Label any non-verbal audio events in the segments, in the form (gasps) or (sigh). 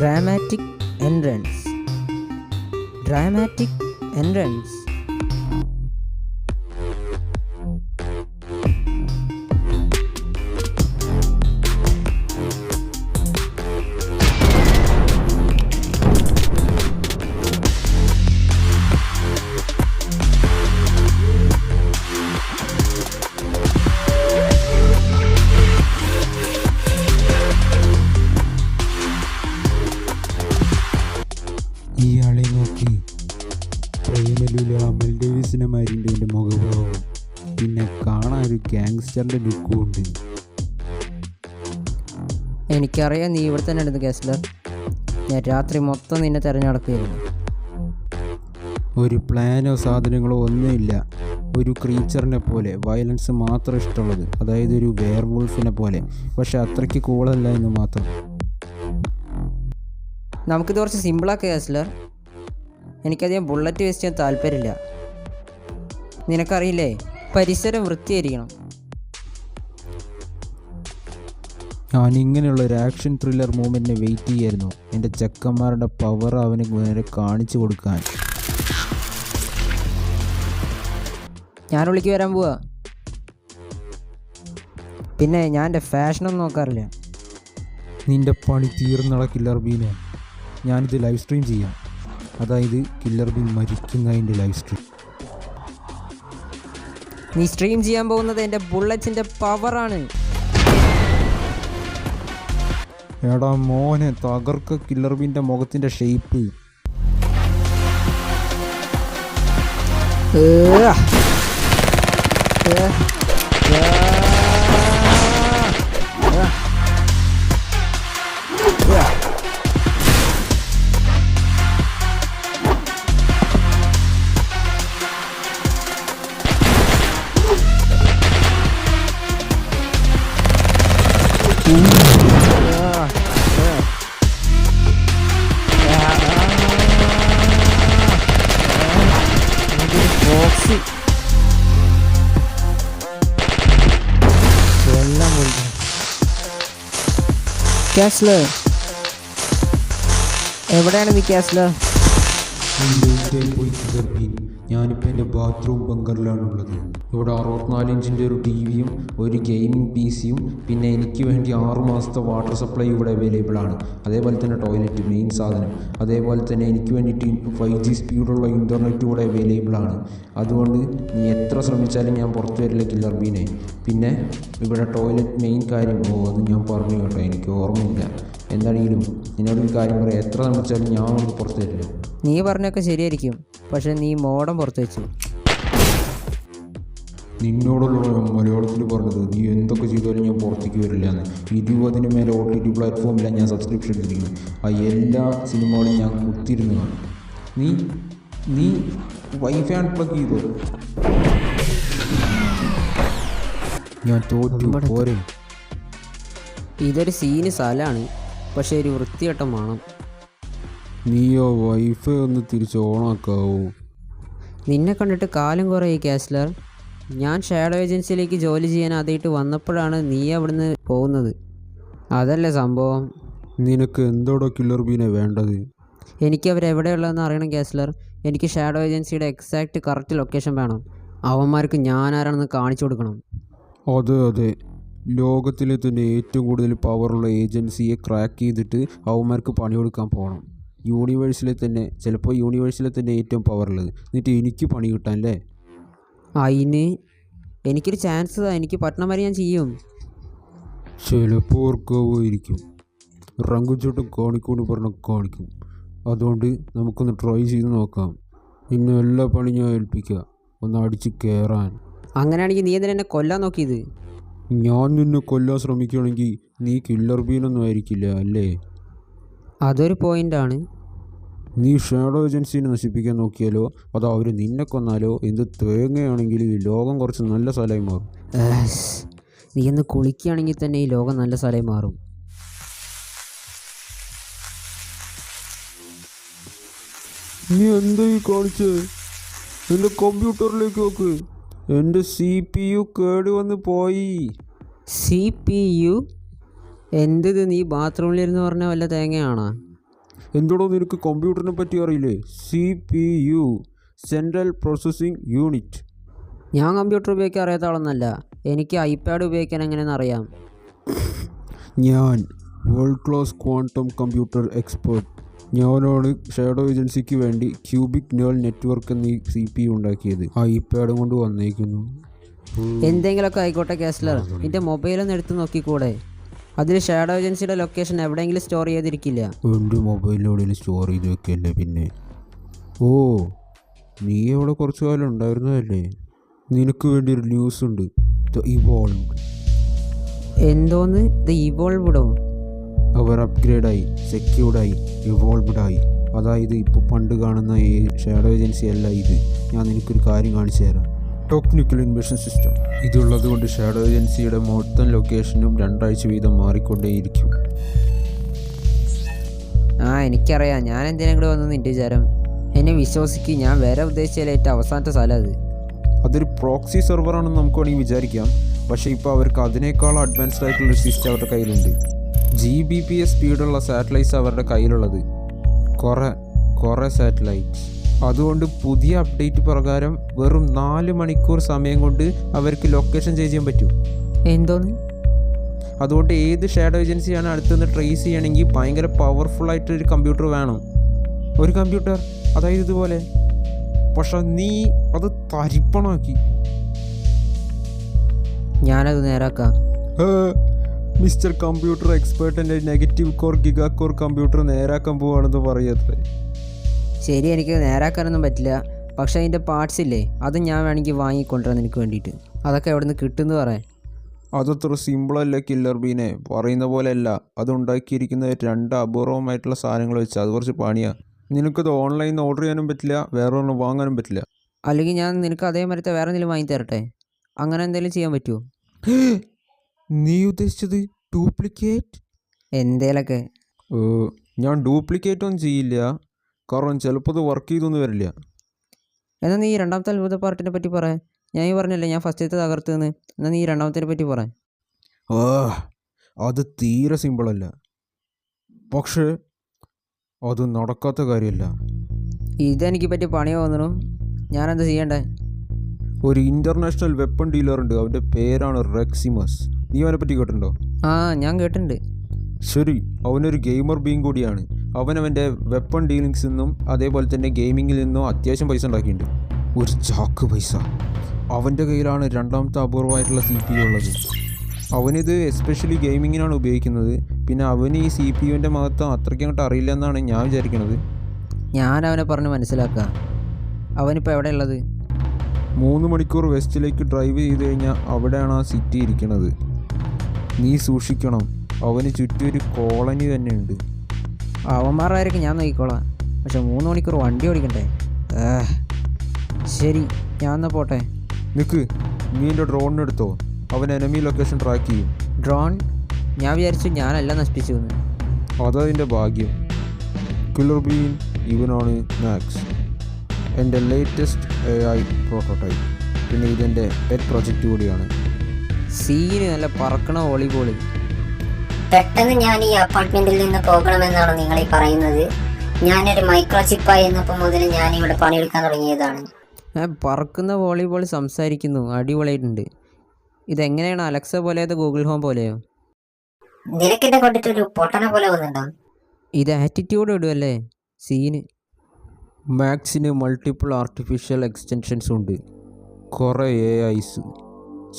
Dramatic entrance. Dramatic entrance. ഇയാളെ നോക്കി. പ്രേമലുല അമൽ ഡേവിസിനെ മാരിന്റെ മുഖഭാവം പിന്നെ കാണാൻ ഒരു ഗാങ്സ്റ്ററിന്റെ ലുക്കും ഉണ്ട്. എനിക്കറിയാം നീ ഇവിടെ തന്നെ ഉണ്ടെന്ന് കേസിലർ ഞാൻ രാത്രി മൊത്തം നിന്നെ തിരഞ്ഞെടുക്കുകയായിരുന്നു. ഒരു പ്ലാനോ സാധനങ്ങളോ ഒന്നുമില്ല. ഒരു ക്രീച്ചറിനെ പോലെ വയലൻസ് മാത്രം ഇഷ്ടമുള്ളത്. അതായത് ഒരു വെയർവുൾഫിനെ പോലെ. പക്ഷെ അത്രയ്ക്ക് കൂളല്ല എന്ന് മാത്രം. നമുക്കിത് കുറച്ച് സിമ്പിളാക്കുക കേസിലർ എനിക്കധികം ബുള്ളറ്റ് വേസ്റ്റ് ചെയ്യാൻ താല്പര്യമില്ല. നിനക്കറിയില്ലേ? പരിസരം വൃത്തിയായിരിക്കണം. ഞാൻ ഇങ്ങനെയുള്ള ഒരു ആക്ഷൻ ത്രില്ലർ മൂമെന്റിനെ വെയിറ്റ് ചെയ്യായിരുന്നു. എന്റെ ചെക്കന്മാരുടെ പവർ അവന് നേരെ കാണിച്ചു കൊടുക്കാൻ. ഞാൻ വിളിക്ക് വരാൻ പോവാ. പിന്നെ ഞാൻ എന്റെ ഫാഷനൊന്നും നോക്കാറില്ല. നിന്റെ പണി തീർന്നടക്കില്ല അർബീനെ ബീനെ. ഞാനിത് ലൈവ് സ്ട്രീം ചെയ്യാം. അതായത് കില്ലർ ബിൽ മരിക്കുന്നതിന്റെ ലൈവ് സ്ട്രീം നീ സ്ട്രീം ചെയ്യാൻ പോകുന്നത് എന്റെ ബുള്ളറ്റിന്റെ പവറാണ് എടാ മോനെ തകർക്ക കില്ലർ ബിന്റെ മുഖത്തിന്റെ ഷേപ്പ് ബോക്സ്. എല്ലാം എവിടെയാണ് നീ പോയി. ബീൻ ഞാനിപ്പോൾ എന്റെ ബാത്റൂം ബങ്കറിലാണുള്ളത് ഇവിടെ അറുപത്തിനാല് ഇഞ്ചിന്റെ ഒരു ടി വിയും ഒരു ഗെയിമിംഗ് പി സിയും പിന്നെ എനിക്ക് വേണ്ടി ആറ് മാസത്തെ വാട്ടർ സപ്ലൈ ഇവിടെ അവൈലബിൾ ആണ്. അതേപോലെ തന്നെ ടോയ്ലറ്റ് മെയിൻ സാധനം. അതേപോലെ തന്നെ എനിക്ക് വേണ്ടിയിട്ട് ഫൈവ് ജി സ്പീഡുള്ള ഇന്റർനെറ്റ് കൂടെ അവൈലബിൾ ആണ്. അതുകൊണ്ട് നീ എത്ര ശ്രമിച്ചാലും ഞാൻ പുറത്തു വരില്ല കില്ലർ ബീനെ പിന്നെ ഇവിടെ ടോയ്ലറ്റ് മെയിൻ കാര്യം ഓ അത് ഞാൻ പറഞ്ഞു കേട്ടോ എനിക്ക് ഓർമ്മയില്ല. എന്താണെങ്കിലും നിന്നോടൊരു കാര്യം പറയാം. എത്ര ശ്രമിച്ചാലും ഞാൻ പുറത്തു വരില്ല. നീ പറഞ്ഞൊക്കെ ശരിയായിരിക്കും. പക്ഷെ നീ മോഡം പുറത്തു വെച്ചു. നിന്നോടുള്ള മലയാളത്തിൽ പറഞ്ഞത് നീ എന്തൊക്കെ ചെയ്താലും ഞാൻ പുറത്തേക്ക് വരില്ല എന്ന്. ഇരുപതിന് മേലെ ഒ ടി ടി പ്ലാറ്റ്ഫോമിലാണ് ഞാൻ സബ്സ്ക്രിപ്ഷൻ എടുത്തിരിക്കുന്നത്. ആ എല്ലാ സിനിമകളും ഞാൻ കുത്തിരുന്ന് കാണും നീ നീ വൈഫൈ അൺപ്ലഗ് ചെയ്തോ? ഞാൻ തോറ്റു പോരെ. ഇതൊരു സീന് സ്ഥലമാണ്. പക്ഷേ ഒരു വൃത്തിയട്ടം വേണം നീ ആ വൈഫൈ ഒന്ന് തിരിച്ച് ഓണാക്കാവോ. നിന്നെ കണ്ടിട്ട് കാലം കുറേ കാസ്ലർ. ഞാൻ ഷാഡോ ഏജൻസിയിലേക്ക് ജോലി ചെയ്യാൻ ആദ്യമായിട്ട് വന്നപ്പോഴാണ് നീ അവിടുന്ന് പോകുന്നത്. അതല്ലേ സംഭവം? നിനക്ക് എന്തോടോ കില്ലർ ബീനെ വേണ്ടത്? എനിക്ക് അവരെവിടെയുള്ളതെന്ന് അറിയണം കാസ്ലർ. എനിക്ക് ഷാഡോ ഏജൻസിയുടെ എക്സാക്റ്റ് കറക്റ്റ് ലൊക്കേഷൻ വേണം. അവന്മാർക്ക് ഞാൻ ആരാണെന്ന് കാണിച്ചു കൊടുക്കണം. അതെ അതെ. ലോകത്തിലെ തന്നെ ഏറ്റവും കൂടുതൽ പവറുള്ള ഏജൻസിയെ ക്രാക്ക് ചെയ്തിട്ട് അവന്മാർക്ക് പണി കൊടുക്കാൻ പോകണം യൂണിവേഴ്സിലെ തന്നെ ചിലപ്പോൾ യൂണിവേഴ്സിലെ തന്നെ ഏറ്റവും പവറുള്ളത് എന്നിട്ട് എനിക്ക് പണി കിട്ടാൻ അല്ലേ? അതിന് എനിക്കൊരു ചാൻസ് താ എനിക്ക് പട്ടണം വരെ ഞാൻ ചെയ്യും. ചിലപ്പോൾ ഓർക്കാവുമായിരിക്കും. റങ്കുചോട്ടും കാണിക്കൂന്ന് പറഞ്ഞ കാണിക്കും. അതുകൊണ്ട് നമുക്കൊന്ന് ട്രൈ ചെയ്ത് നോക്കാം. ഇന്ന് എല്ലാ പണി ഞാൻ ഏൽപ്പിക്കുക ഒന്ന് അടിച്ച് കയറാൻ അങ്ങനെയാണെങ്കിൽ നീ എന്തിനാ എന്നെ കൊല്ലാൻ നോക്കിയത്? ഞാൻ നിന്നെ കൊല്ലാൻ ശ്രമിക്കുകയാണെങ്കിൽ നീ കില്ലർ ബീനൊന്നും ആയിരിക്കില്ല അല്ലേ? അതൊരു പോയിന്റാണ് നീ ഷാഡോ ഏജൻസിനെ നശിപ്പിക്കാൻ നോക്കിയാലോ? അതോ അവർ നിന്നെ കൊന്നാലോ? എന്ത് തേങ്ങയാണെങ്കിൽ ഈ ലോകം കുറച്ച് നല്ല സ്ഥലമായി മാറും. നീ ഒന്ന് കുളിക്കുകയാണെങ്കിൽ തന്നെ ഈ ലോകം നല്ല സ്ഥലമായി മാറും. നീ എന്താ ഈ കാണിച്ചത് എന്റെ കമ്പ്യൂട്ടറിലേക്ക് നോക്ക്. എന്റെ സി പി യു കേട് വന്ന് പോയി. സി പി യു എന്തിത് നീ ബാത്റൂമിലിരുന്ന് പറഞ്ഞ വല്ല തേങ്ങയാണോ? എന്തോടോ നിനക്ക് കമ്പ്യൂട്ടറിനെ പറ്റി അറിയില്ലേ? C P U central processing unit ഞാൻ കമ്പ്യൂട്ടർ ഉപയോഗിക്കാൻ അറിയാത്ത ആളൊന്നല്ല. എനിക്ക് ഐപാഡ് ഉപയോഗിക്കാൻ എങ്ങനെയെന്ന് അറിയാം. ഞാൻ world class quantum computer expert ഞാനാണ് ഷാഡോ ഏജൻസിക്ക് വേണ്ടി ക്യൂബിക് നേൾ നെറ്റ്വർക്ക് എന്നീ സി പി ഉണ്ടാക്കിയത്. ഐപാഡും കൊണ്ട് വന്നേക്കുന്നു. എന്തെങ്കിലുമൊക്കെ ആയിക്കോട്ടെ കാസ്ലർ നിന്റെ മൊബൈലൊന്ന് എടുത്ത് നോക്കിക്കൂടെ? അതിൽ ഷാഡോ ഏജൻസിയുടെ ലൊക്കേഷൻ എവിടെയെങ്കിലും സ്റ്റോർ ചെയ്തിരിക്കില്ല. എന്റെ മൊബൈലിലൂടെ സ്റ്റോർ ചെയ്ത് വെക്കല്ലേ പിന്നെ? ഓ നീ അവിടെ കുറച്ചു കാലം ഉണ്ടായിരുന്നതല്ലേ? നിനക്ക് വേണ്ടി ഒരു ന്യൂസ് ഉണ്ട്. ദ ഇവോൾവ് എന്തോന്ന്? ഇത് ഇവോൾവിടോ അവർ അപ്ഗ്രേഡായി സെക്യൂർഡായി ഇവോൾവ്ഡായി അതായത് ഇപ്പോൾ പണ്ട് കാണുന്ന ഈ ഷാഡോ ഏജൻസി അല്ല ഇത്. ഞാൻ നിനക്കൊരു കാര്യം കാണിച്ചു തരാം. Technical invasion system. ഇതുള്ളത് കൊണ്ട് ഷാഡോ ഏജൻസിയുടെ മൊത്തം ലൊക്കേഷനും രണ്ടാഴ്ച വീതം മാറിക്കൊണ്ടേയിരിക്കും. ആ എനിക്കറിയാം. ഞാൻ എന്തിനാ ഇവിടെ വന്നു നിന്റെ വിചാരം? എന്നെ വിശ്വസിക്ക്. ഞാൻ വേറെ ഉദ്ദേശിച്ചാൽ ഏറ്റവും അവസാനത്തെ സ്ഥലം അത്. അതൊരു പ്രോക്സി സെർവറാണെന്ന് നമുക്ക് വേണമെങ്കിൽ വിചാരിക്കാം. പക്ഷേ ഇപ്പോൾ അവർക്ക് അതിനേക്കാൾ അഡ്വാൻസ്ഡ് ആയിട്ടുള്ള സിസ്റ്റം അവരുടെ കയ്യിലുണ്ട്. ജി ബി പി എസ് സ്പീഡുള്ള സാറ്റലൈറ്റ്സ് അവരുടെ കയ്യിലുള്ളത്. കുറേ കുറേ സാറ്റലൈറ്റ്സ് അതുകൊണ്ട് പുതിയ അപ്ഡേറ്റ് പ്രകാരം വെറും നാല് മണിക്കൂർ സമയം കൊണ്ട് അവർക്ക് ലൊക്കേഷൻ ചേഞ്ച് ചെയ്യാൻ പറ്റും. എന്തോന്ന്? അതുകൊണ്ട് ഏത് ഷാഡോ ഏജൻസിയാണ് അടുത്തുനിന്ന് ട്രേസ് ചെയ്യണമെങ്കിൽ ഭയങ്കര പവർഫുൾ ആയിട്ടൊരു കമ്പ്യൂട്ടർ വേണം. ഒരു കമ്പ്യൂട്ടർ അതായത് ഇതുപോലെ. പക്ഷെ നീ അത് തരിപ്പണാക്കി. ഞാനത് നേരാക്കാം. Mister computer എക്സ്പേർട്ടിന്റെ negative core giga core computer നേരാക്കാൻ പോവാണെന്ന് പറയത്രേ ശരി എനിക്ക് നേരാക്കാനൊന്നും പറ്റില്ല. പക്ഷേ അതിന്റെ പാർട്സ് ഇല്ലേ അത് ഞാൻ വേണമെങ്കിൽ വാങ്ങിക്കൊണ്ടുവരാൻ നിനക്ക് വേണ്ടിയിട്ട്. അതൊക്കെ എവിടെ നിന്ന് കിട്ടുമെന്ന് പറയാൻ അതത്ര സിമ്പിളല്ല കില്ലർ ബീനെ പറയുന്ന പോലെയല്ല. അത് ഉണ്ടാക്കിയിരിക്കുന്ന രണ്ട് അപൂർവമായിട്ടുള്ള സാധനങ്ങൾ വെച്ച് അത് കുറച്ച് പണിയാ. നിനക്കത് ഓൺലൈനിൽ നിന്ന് ഓർഡർ ചെയ്യാനും പറ്റില്ല വേറെ ഒന്നും വാങ്ങാനും പറ്റില്ല. അല്ലെങ്കിൽ ഞാൻ നിനക്ക് അതേ മരത്തെ വേറെ എന്തെങ്കിലും വാങ്ങി തരട്ടെ? അങ്ങനെ എന്തെങ്കിലും ചെയ്യാൻ പറ്റുമോ (gasps) നീ ഉദ്ദേശിച്ചത് ഡ്യൂപ്ലിക്കേറ്റ് എന്തേലൊക്കെ. ഞാൻ ഡ്യൂപ്ലിക്കേറ്റ് ഒന്നും ചെയ്യില്ല. കാരണം ചിലപ്പോൾ അത് വർക്ക് ചെയ്തൊന്നും വരില്ല. എന്നാൽ നീ രണ്ടാമത്തെ അത്ഭുത പാർട്ടിനെ പറ്റി പറ. ഞാൻ ഈ പറഞ്ഞല്ലേ ഞാൻ ഫസ്റ്റത്തെ തകർത്തുനിന്ന് എന്നാൽ നീ രണ്ടാമത്തെ പറ്റി പറ. ഓ അത് തീരെ സിമ്പിളല്ല പക്ഷേ അത് നടക്കാത്ത കാര്യമല്ല ഇതെനിക്ക് പറ്റിയ പണി തോന്നുന്നു ഞാനെന്താ ചെയ്യണ്ടേ? ഒരു ഇന്റർനാഷണൽ വെപ്പൺ ഡീലർ ഉണ്ട്. അവന്റെ പേരാണ് റെക്സിമസ്. നീ അവനെ പറ്റി കേട്ടിട്ടുണ്ടോ? ആ ഞാൻ കേട്ടിട്ടുണ്ട്. ശരി അവനൊരു ഗെയിമർ ബീങ് കൂടിയാണ്. അവൻ അവന്റെ വെപ്പൺ ഡീലിങ്സിൽ നിന്നും അതേപോലെ തന്നെ ഗെയിമിങ്ങിൽ നിന്നും അത്യാവശ്യം പൈസ ഉണ്ടാക്കിയിട്ടുണ്ട്. ഒരു ചാക്ക് പൈസ. അവന്റെ കയ്യിലാണ് രണ്ടാമത്തെ അപൂർവമായിട്ടുള്ള സി പി യു ഉള്ളത്. അവനിത് എസ്പെഷ്യലി ഗെയിമിങ്ങിനാണ് ഉപയോഗിക്കുന്നത്. പിന്നെ അവന് ഈ സി പി യുവിന്റെ മഹത്വം അത്രയ്ക്ക് അങ്ങോട്ട് അറിയില്ല എന്നാണ് ഞാൻ വിചാരിക്കുന്നത്. ഞാൻ അവനെ പറഞ്ഞ് മനസ്സിലാക്കുക അവനിപ്പോൾ എവിടെ ഉള്ളത്? മൂന്ന് മണിക്കൂർ വെസ്റ്റിലേക്ക് ഡ്രൈവ് ചെയ്ത് കഴിഞ്ഞാൽ അവിടെയാണ് ആ സിറ്റി ഇരിക്കുന്നത് നീ സൂക്ഷിക്കണം. അവന് ചുറ്റും ഒരു കോളനി തന്നെയുണ്ട്. അവന്മാരായിരിക്കും ഞാൻ നോക്കിക്കോളാം. പക്ഷെ മൂന്ന് മണിക്കൂർ വണ്ടി ഓടിക്കണ്ടേ? ശരി ഞാൻ എന്നാൽ പോട്ടെ. നിക്ക് നീ എന്റെ ഡ്രോണിനെടുത്തോ അവൻ എനമി ലൊക്കേഷൻ ട്രാക്ക് ചെയ്യും. ഡ്രോൺ ഞാൻ വിചാരിച്ചു ഞാനല്ല നശിപ്പിച്ചു എന്ന് അതതിന്റെ ഭാഗ്യം. കില്ലർ ബീൻ ഇവനാണ് മാക്സ് എന്റെ ലേറ്റസ്റ്റ് എ ഐ പ്രോട്ടോടൈപ്പ് പിന്നെ ഇതെന്റെ പെറ്റ് പ്രൊജക്റ്റ് കൂടിയാണ്. സീന് നല്ല പറക്കണ വോളിബോൾ. പെട്ടെന്ന് ഞാൻ ഈ അപ്പാർട്ട്മെന്റിൽ നിന്ന് പോകണമെന്നാണ് നിങ്ങൾ ഈ പറയുന്നത്. ഞാനൊരു മൈക്രോ ചിപ്പായി എന്നപ്പോൾ മുതൽ ഞാൻ ഇവിടെ പണിയെടുക്കാൻ തുടങ്ങിയതാണ്. ഞാൻ പറക്കുന്ന വോളിബോൾ സംസാരിക്കുന്നു. അടിപൊളിയായിട്ടുണ്ട്. ഇതെങ്ങനെയാണ് അലക്സ പോലെയോ ഗൂഗിൾ ഹോം പോലെയോ? നിനക്കിന്റെ കൊണ്ടിട്ടൊരു പൊട്ടന പോലെ വന്നിട്ടുണ്ടോ? ഇത് ആറ്റിറ്റ്യൂഡ് ഇടുമല്ലേ സീന് മാക്സിന് മൾട്ടിപ്പിൾ ആർട്ടിഫിഷ്യൽ എക്സ്റ്റൻഷൻസ് ഉണ്ട്. കുറേ എ ഐസ്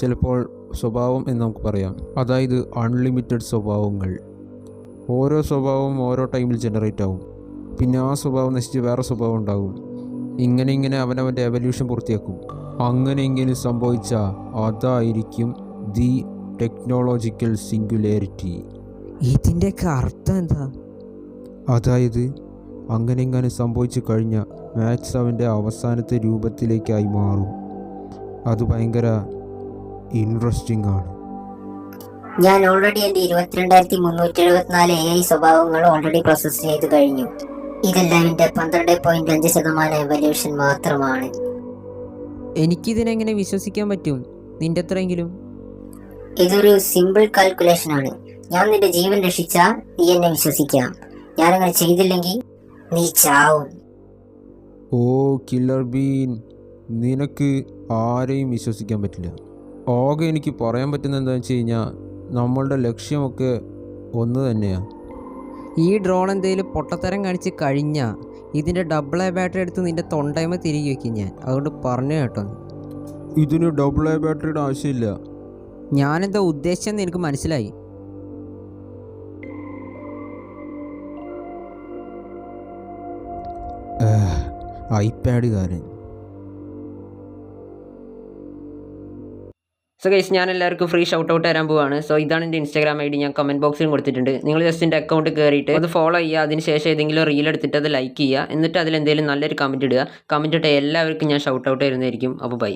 ചിലപ്പോൾ സ്വഭാവം എന്ന് നമുക്ക് പറയാം. അതായത് അൺലിമിറ്റഡ് സ്വഭാവങ്ങൾ. ഓരോ സ്വഭാവവും ഓരോ ടൈമിൽ ജനറേറ്റ് ആവും. പിന്നെ ആ സ്വഭാവം നശിച്ച് വേറെ സ്വഭാവം ഉണ്ടാകും. ഇങ്ങനെ ഇങ്ങനെ അവനവന്റെ എവല്യൂഷൻ പൂർത്തിയാക്കും. അങ്ങനെയെങ്കിലും സംഭവിച്ച അതായിരിക്കും ദി ടെക്നോളജിക്കൽ സിംഗുലാരിറ്റി ഇതിന്റെയൊക്കെ അർത്ഥം എന്താ? അതായത് അങ്ങനെ ഇങ്ങനെ സംഭവിച്ചു കഴിഞ്ഞാൽ മാത്സ് അവന്റെ അവസാനത്തെ രൂപത്തിലേക്കായി മാറും. അത് ഭയങ്കര ഇൻട്രസ്റ്റിംഗ് ആണ്. ഞാൻ ഓൾറെഡി എന്റെ ഇരുപത്തിരണ്ടായിരത്തി മുന്നൂറ്റി എഴുപത്തിനാല് എ ഐ സ്വഭാവങ്ങൾ ഓൾറെഡി പ്രോസസ് ചെയ്ത് കഴിഞ്ഞു. ഇതെല്ലാം എന്റെ പന്ത്രണ്ട് പോയിന്റ് അഞ്ച് ശതമാനം എവല്യൂഷൻ മാത്രമാണ്. എനിക്കിതിനെങ്ങനെ വിശ്വസിക്കാൻ പറ്റും? നിന്റെ അത്രയെങ്കിലും ഇതൊരു സിമ്പിൾ കാൽക്കുലേഷൻ ആണ്. ഞാൻ നിന്റെ ജീവൻ രക്ഷിച്ചാൽ നീ എന്നെ വിശ്വസിക്കാം. ഞാനങ്ങനെ ചെയ്തില്ലെങ്കിൽ നീ ചാവും. ഓ കില്ലർ ബീൻ നിനക്ക് ആരെയും വിശ്വസിക്കാൻ പറ്റില്ല. ആകെ എനിക്ക് പറയാൻ പറ്റുന്ന എന്താണെന്ന് വെച്ച് കഴിഞ്ഞാൽ നമ്മളുടെ ലക്ഷ്യമൊക്കെ ഒന്ന് തന്നെയാണ് ഈ ഡ്രോൺ എന്തെങ്കിലും പൊട്ടത്തരം കാണിച്ച് കഴിഞ്ഞാൽ ഇതിന്റെ ഡബിൾ എ ബാറ്ററി എടുത്ത് നിന്റെ തൊണ്ടയമ തിരികെ വയ്ക്കും ഞാൻ. അതുകൊണ്ട് പറഞ്ഞു കേട്ടോ ഇതിന് ഡബിൾ എ ബാറ്ററിയുടെ ആവശ്യമില്ല. ഞാനെന്താ ഉദ്ദേശിച്ചെന്ന് എനിക്ക് മനസ്സിലായി. ഐപാഡുകാരൻ സോ ഗൈസ് ഞാൻ എല്ലാവർക്കും ഫ്രീ ഷൗട്ട് ഔട്ട് തരാൻ പോവാണ്. സോ ഇതാണ് എന്റെ ഇൻസ്റ്റാഗ്രാം ഐ ഡി ഞാൻ കമന്റ് ബോക്സിൽ കൊടുത്തിട്ടുണ്ട്. നിങ്ങൾ ജസ്റ്റ് എന്റെ അക്കൗണ്ട് കയറിയിട്ട് അത് ഫോളോ ചെയ്യുക. അതിന് ശേഷം ഏതെങ്കിലും റീൽ എടുത്തിട്ട് അത് ലൈക്ക് ചെയ്യുക. എന്നിട്ട് അതിൽ എന്തെങ്കിലും നല്ലൊരു കമന്റ് ഇടുക. കമന്റ് ഇട്ട എല്ലാവർക്കും ഞാൻ ഷൗട്ട് ഔട്ട് തരുന്നതായിരിക്കും. അപ്പോൾ ബൈ